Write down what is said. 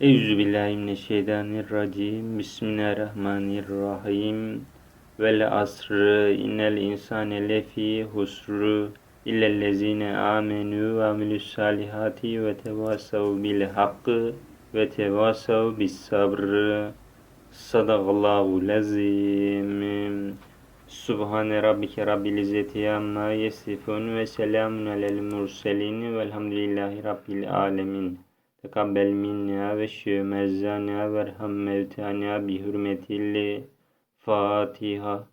Euzubillahimineşşeytanirracim. Bismillahirrahmanirrahim. Vel asrı innel insane lefi husru illellezine amenu ve amilus salihati ve tevasav bil hakkı ve tevasav bis sabrı. Sadakallahu lazim. Subhane rabbike rabbil izzeti amma yasifun ve selamun alel murselin velhamdülillahi rabbil alemin. Tekabbel minna ve şümezzana ve erham mevtana bi hürmetil Fatiha.